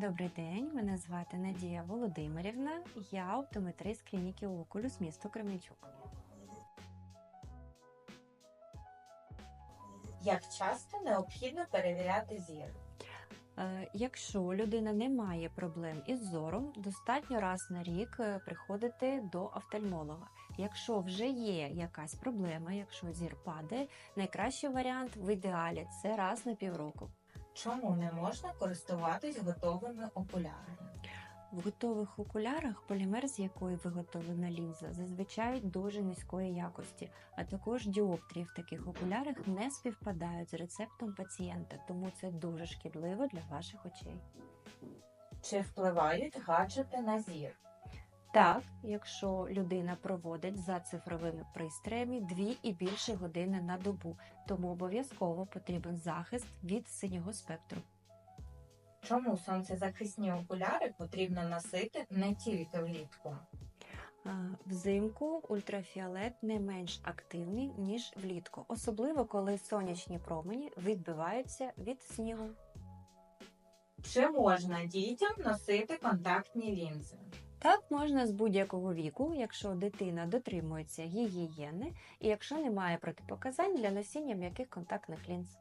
Добрий день, мене звати Надія Володимирівна. Я оптометрист клініки Окулюс, місто Кременчук. Як часто необхідно перевіряти зір? Е, Якщо людина не має проблем із зором, достатньо раз на рік е, приходити до офтальмолога. Якщо вже є якась проблема, якщо зір падає, найкращий варіант в ідеалі це раз на півроку. Чому не можна користуватись готовими окулярами? В готових окулярах полімер, з якої виготовлена лінза, зазвичай дуже низької якості, а також діоптрії в таких окулярах не співпадають з рецептом пацієнта, тому це дуже шкідливо для ваших очей. Чи впливають гаджети на зір? Так, якщо людина проводить за цифровими пристроями дві і більше години на добу, тому обов'язково потрібен захист від синього спектру. Чому сонцезахисні окуляри потрібно носити не тільки влітку? Взимку ультрафіолет не менш активний, ніж влітку, особливо коли сонячні промені відбиваються від снігу. Чи можна дітям носити контактні лінзи? Так можна з будь-якого віку, якщо дитина дотримується гігієни і якщо немає протипоказань для носіння м'яких контактних лінз.